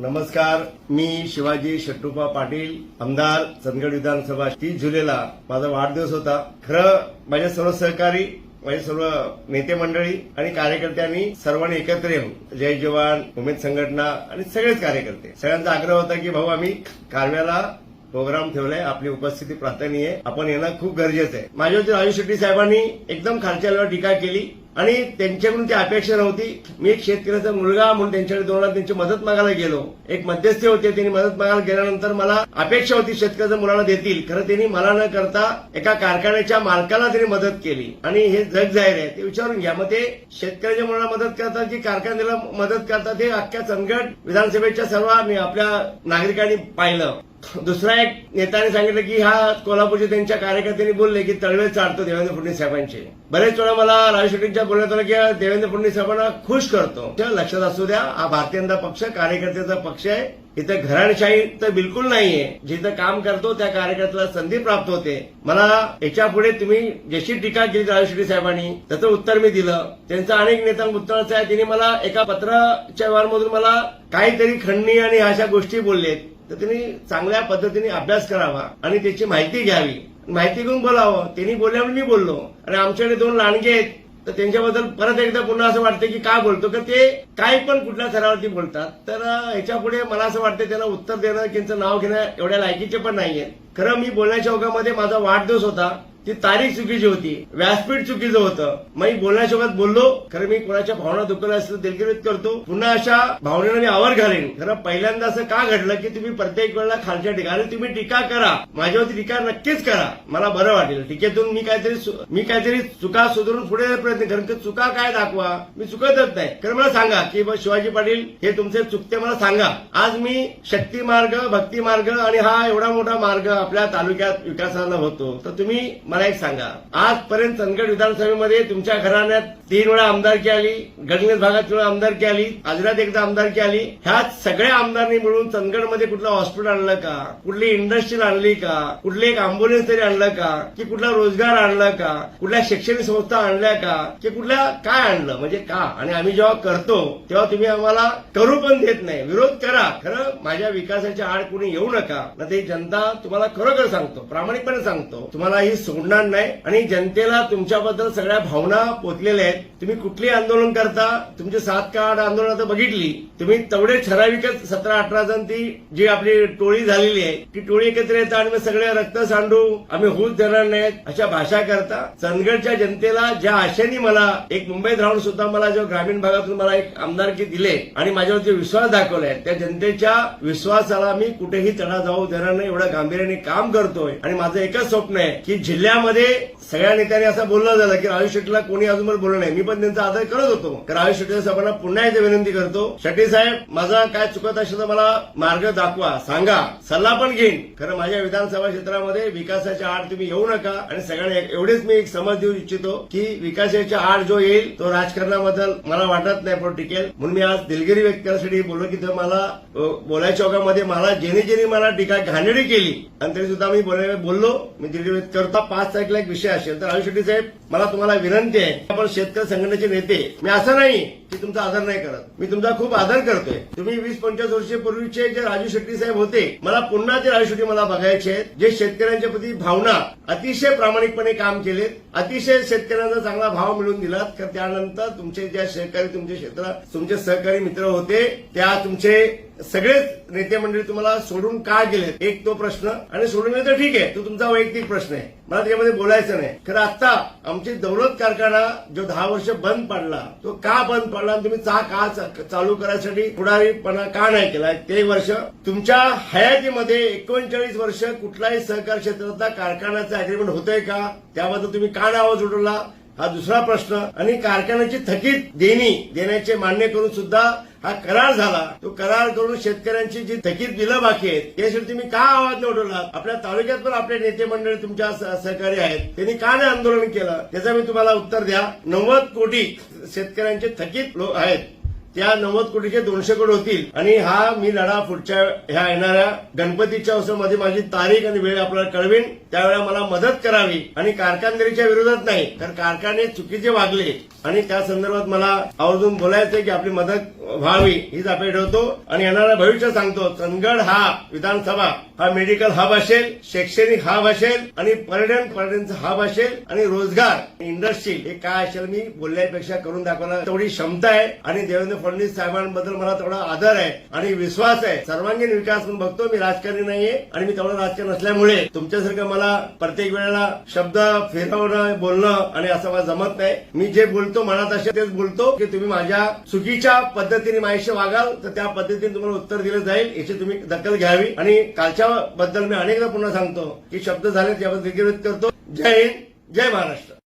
नमस्कार मी शिवाजी शट्टुपा पाटील आमदार चंदगड विधानसभा तीस जुलैला माझा वाढदिवस होता. खरं माझ्या सर्व सहकारी माझे सर्व नेते मंडळी आणि कार्यकर्त्यांनी सर्वांनी एकत्र येऊन जय जवान उमेद संघटना आणि सगळेच कार्यकर्ते सगळ्यांचा आग्रह होता की भाऊ आम्ही कारव्याला प्रोग्राम ठेवलाय आपली उपस्थिती प्रार्थनीय आहे. आपण येणं खूप गरजेचं आहे. माझ्यावरती राजू शेट्टी साहेबांनी एकदम खालच्या टीका केली. आणि त्यांच्याकडून ती अपेक्षा नव्हती. मी एक शेतकऱ्याचा मुलगा म्हणून त्यांच्याकडे दोन वेळा त्यांची मदत मागायला गेलो. एक मध्यस्थी होते त्यांनी मदत मागायला गेल्यानंतर मला अपेक्षा होती शेतकऱ्याच्या मुलाला देतील. खरं त्यांनी मला न करता एका कारखान्याच्या मालकाला त्यांनी मदत केली. आणि हे जग जाहीर आहे ते विचारून घ्या. मग ते शेतकऱ्याच्या मुलाला मदत करतात की कारखान्याला मदत करतात हे अख्ख्या चंदगड विधानसभेच्या सर्व आपल्या नागरिकांनी पाहिलं. दुसरा एक नेत्याने सांगितलं की हा कोल्हापूरचे त्यांच्या कार्यकर्त्यांनी बोलले की तळवे चालतो देवेंद्र फडणवीस साहेबांचे. बरेच वेळा मला राजू शेट्टींच्या बोलण्यात आलं की देवेंद्र फडणवीस साहेबांना खुश करतो. त्या लक्षात असू द्या हा भारतीय जनता पक्ष कार्यकर्त्याचा पक्ष आहे. इथं घराणशाही तर बिलकुल नाहीये. जिथं काम करतो त्या कार्यकर्त्याला संधी प्राप्त होते. मला याच्यापुढे तुम्ही जशी टीका केली राजू शेट्टी साहेबांनी त्याचं उत्तर मी दिलं. त्यांचं अनेक नेत्यांना उत्तराचं आहे. त्यांनी मला एका पत्राच्या व्यवहारमधून मला काहीतरी खंडणी आणि अशा गोष्टी बोललेत. तर तुम्ही चांगल्या पद्धतीने अभ्यास करावा आणि त्याची माहिती घ्यावी. माहिती घेऊन बोलावं. त्यांनी बोलल्यावर मी बोललो. आणि आमच्याकडे दोन लांडगे आहेत. तर त्यांच्याबद्दल परत एकदा पुन्हा असं वाटतं की का बोलतो? का ते काय पण कुठल्या थरावरती बोलतात. तर अं, ह्याच्या पुढे मला असं वाटतं त्यांना उत्तर देणं त्यांचं नाव घेणं एवढ्या लायकीचे पण नाहीये खरं मी बोलण्याच्या ओघामध्ये माझा वाढदिवस होता. ती तारीख चुकीची होती. व्यासपीठ चुकीचं होतं. मी बोलण्यासोबत बोललो. खरं मी कोणाच्या भावना दुखवल्या असं दिलगिरीत करतो. पुन्हा अशा भावनेनं मी आवर घालेन. खरं पहिल्यांदा असं का घडलं की तुम्ही प्रत्येक वेळेला खालच्या ठिकाणी तुम्ही टीका करा. माझ्यावरती टीका नक्कीच करा. मला बरं वाटेल. टीकेतून मी काहीतरी मी काहीतरी चुका सुधारून पुढे प्रयत्न करेन. की चुका काय दाखवा? मी चुकतच नाही. खरं मला सांगा की बा शिवाजी पाटील हे तुमचे चुकते मला सांगा. आज मी शक्ती मार्ग भक्ती मार्ग आणि हा एवढा मोठा मार्ग आपल्या तालुक्यात विकासाला होतो. तर तुम्ही मला एक सांगा. आजपर्यंत चंदगड विधानसभेमध्ये तुमच्या घराण्यात तीन वेळा आमदारकी आली गडनेस भागात तीन वेळा आमदारकी आली आजरात एकदा आमदारकी आली. ह्या सगळ्या आमदारांनी मिळून चंदगडमध्ये कुठलं हॉस्पिटल आणलं का? कुठली इंडस्ट्री आणली का? कुठली एक अँब्युलन्स तरी आणलं का? की कुठला रोजगार आणला का? कुठल्या शैक्षणिक संस्था आणल्या का? की कुठल्या काय आणलं? म्हणजे का? आणि आम्ही जेव्हा करतो तेव्हा तुम्ही आम्हाला करू पण देत नाही. विरोध करा. खरं माझ्या विकासाच्या आड कुणी येऊ नका. ना ते जनता तुम्हाला खरोखर सांगतो. प्रामाणिकपणे सांगतो. तुम्हाला ही सोडणार नाही. आणि जनतेला तुमच्याबद्दल सगळ्या भावना पोचलेल्या आहेत. तुम्ही कुठली आंदोलन करता तुमची सात का आठ आंदोलन आता बघितली. तुम्ही तेवढे ठराविकच सतरा अठरा जण ती जी आपली टोळी झालेली आहे ती टोळी एकत्र येतात आणि मग सगळे रक्त सांडू आम्ही हूच देणार नाहीत अशा भाषा करता. चंदगडच्या जनतेला ज्या आशेने मला एक मुंबईत राहून सुद्धा मला जो ग्रामीण भागातून मला एक आमदारकी दिले आणि माझ्यावर जे विश्वास दाखवलाय त्या जनतेच्या विश्वासाला मी कुठेही तडा जाऊ देणार नाही एवढ्या गांभीर्याने काम करतोय. आणि माझं एकच स्वप्न आहे की जिल्ह्यामध्ये सगळ्या नेत्यांनी असं बोललं झालं की राजू शेट्टीला कोणी अजून बोललं नाही. मी पण त्यांचा आदर करत होतो. तर राजू शेट्टी साहेबांना पुन्हा एकदा विनंती करतो शेट्टी साहेब माझा काय चुकत असेल तर मला मार्ग दाखवा सांगा सल्ला पण घेईन. खरं माझ्या विधानसभा क्षेत्रामध्ये विकासाच्या आड तुम्ही येऊ नका. आणि सगळ्यांना एवढीच एवढेच मी एक समज देऊ इच्छितो की विकासाच्या आड जो येईल तो राजकारणाबद्दल मला वाटत नाही पण टिकेल म्हणून मी आज दिलगिरी व्यक्त करण्यासाठी बोललो की तर मला बोलायच्या ओघामध्ये मला जेणे जेणे मला टीका घाणेरडी केली. आणि तरी सुद्धा मी बोलायला बोललो. मी दिलगिरी व्यक्त करता पाच तारखेला एक विषय असेल तर राजू शेट्टी साहेब मला तुम्हाला विनंती आहे आपण शेतकरी संघटनेचे नेते मी असं नाही की तुमचा आदर नाही करत. मी तुमचा खूप आदर करतोय. तुम्ही वीस पंचवीस वर्षापूर्वीचे जे राजू शेट्टी साहेब होते मला पुन्हा ते राजू शेट्टी मला बघायचे आहेत. जे शेतकऱ्यांच्या प्रती भावना अतिशय प्रामाणिकपणे काम केलेत अतिशय शेतकऱ्यांना चांगला भाव मिळून दिलात. तर त्यानंतर तुमचे ज्या सहकारी तुमचे क्षेत्र तुमचे सहकारी मित्र होते त्या तुमचे सगळेच नेते मंडळी तुम्हाला सोडून का गेलेत? एक तो प्रश्न. आणि सोडून तर ठीक आहे. तो तुमचा वैयक्तिक प्रश्न आहे. मला त्याच्यामध्ये बोलायचं नाही. खरं आता आमची दौलत कारखाना जो दहा वर्ष बंद पडला तो का बंद पडला? आणि तुम्ही चा का चा- चालू करायसाठी पुढारीपणा का नाही केला? ते वर्ष तुमच्या हयातीमध्ये एकोणचाळीस वर्ष कुठलाही सहकार क्षेत्रातला कारखान्याचं अग्रीमेंट होतंय का? त्याबद्दल तुम्ही का आवाज उठवला हा दुसरा प्रश्न. आणि कारखान्याची थकीत देणी देण्याचे मान्य करून सुद्धा हा करार झाला. तो करार करून शेतकऱ्यांची जी थकीत बिलं बाकी आहेत त्यासाठी तुम्ही का आवाज नाही उठवला? आपल्या तालुक्यात पण आपले नेते मंडळी तुमच्या सहकारी आहेत. त्यांनी का नाही आंदोलन केलं? त्याचं मी तुम्हाला उत्तर द्या. नव्वद कोटी शेतकऱ्यांचे थकीत लोक आहेत. त्या नव्वद कोटीचे दोनशे कोटी होतील. आणि हा मी लढा पुढच्या ह्या येणाऱ्या गणपतीच्या उत्सवामध्ये माझी तारीख आणि वेळ आपल्याला कळवेन. त्यावेळेला मला मदत करावी आणि कारखानदारीच्या विरोधात नाही. तर कारखाने चुकीचे वागले आणि त्या संदर्भात मला आवर्जून बोलायचं की आपली मदत व्हावी हीच अपेक्षा ठेवतो आणि येणारं भविष्य सांगतो. चंदगड हा विधानसभा हा मेडिकल हब असेल शैक्षणिक हब असेल आणि पर्यटन पर्यटनचा हब असेल आणि रोजगार इंडस्ट्री हे काय असेल मी बोलण्यापेक्षा करून दाखवायला तेवढी क्षमता आहे आणि देवेंद्र फडणवीस साहेबांबद्दल मला तेवढा आदर आहे आणि विश्वास आहे. सर्वांगीण विकास म्हणून बघतो मी राजकारणी नाहीये आणि मी तेवढं राजकारण असल्यामुळे तुमच्यासारखं मला प्रत्येक वेळेला शब्द फिरवणं बोलणं आणि असं मला जमत नाही. मी जे बोलतो मनात असे तेच बोलतो की तुम्ही माझ्या चुकीच्या पद्धतीने माझ्याशी वागाल तर त्या पद्धतीने तुम्हाला उत्तर दिलं जाईल याची तुम्ही दखल घ्यावी. आणि कालच्या बद्दल मी अनेकदा पुन्हा सांगतो की शब्द झाले त्याबद्दल विरोध करतो. जय हिंद जय महाराष्ट्र.